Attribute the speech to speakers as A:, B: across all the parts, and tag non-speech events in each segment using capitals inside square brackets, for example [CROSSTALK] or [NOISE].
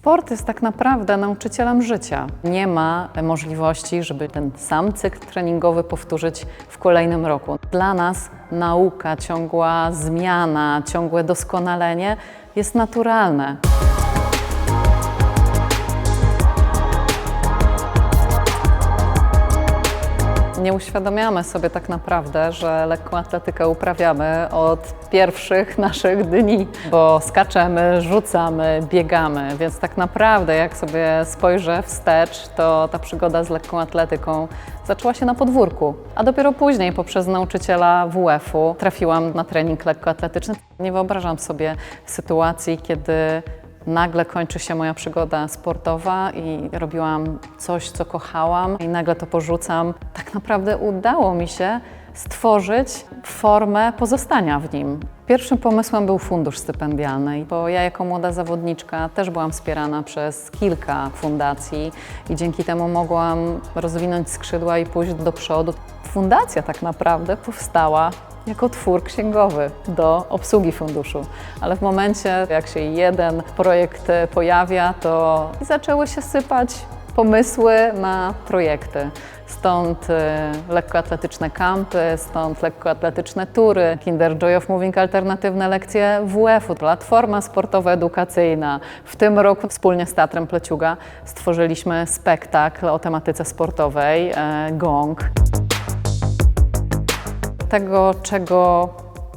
A: Sport jest tak naprawdę nauczycielem życia. Nie ma możliwości, żeby ten sam cykl treningowy powtórzyć w kolejnym roku. Dla nas nauka, ciągła zmiana, ciągłe doskonalenie jest naturalne. Nie uświadamiamy sobie tak naprawdę, że lekkoatletykę uprawiamy od pierwszych [LAUGHS] naszych dni, bo skaczemy, rzucamy, biegamy, więc tak naprawdę jak sobie spojrzę wstecz, to ta przygoda z lekką atletyką zaczęła się na podwórku, a dopiero później poprzez nauczyciela WF-u trafiłam na trening lekkoatletyczny. Nie wyobrażam sobie sytuacji, kiedy Nagle kończy się moja przygoda sportowa i robiłam coś, co kochałam, i nagle to porzucam. Tak naprawdę udało mi się stworzyć formę pozostania w nim. Pierwszym pomysłem był fundusz stypendialny, bo ja jako młoda zawodniczka też byłam wspierana przez kilka fundacji i dzięki temu mogłam rozwinąć skrzydła i pójść do przodu. Fundacja tak naprawdę powstała jako twór księgowy do obsługi funduszu. Ale w momencie, jak się jeden projekt pojawia, to zaczęły się sypać pomysły na projekty. Stąd e, lekkoatletyczne kampy, stąd lekkoatletyczne tury, Kinder Joy of Moving alternatywne lekcje WF-u, platforma sportowa edukacyjna. W tym roku wspólnie z Teatrem Pleciuga stworzyliśmy spektakl o tematyce sportowej, e, Gong tego, czego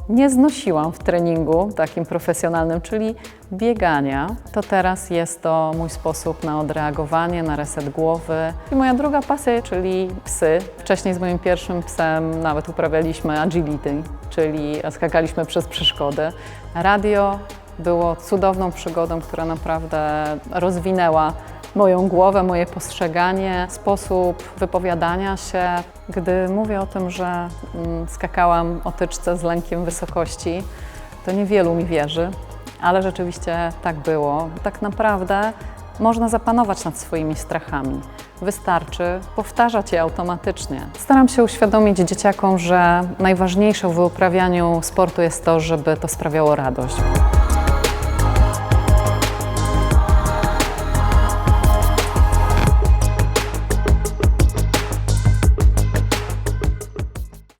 A: nie znosiłam w treningu takim profesjonalnym, czyli biegania, to teraz jest to mój sposób na odreagowanie, na reset głowy. I moja druga pasja, czyli psy. Wcześniej z moim pierwszym psem nawet uprawialiśmy agility, czyli skakaliśmy przez przeszkody. Radio było cudowną przygodą, która naprawdę rozwinęła moją głowę, moje postrzeganie, sposób wypowiadania się. Gdy mówię o tym, że mm, skakałam o tyczce z lękiem wysokości, to niewielu mi wierzy, ale rzeczywiście tak było. Tak naprawdę można zapanować nad swoimi strachami. Wystarczy powtarzać je automatycznie. Staram się uświadomić dzieciakom, że najważniejsze w uprawianiu sportu jest to, żeby to sprawiało radość.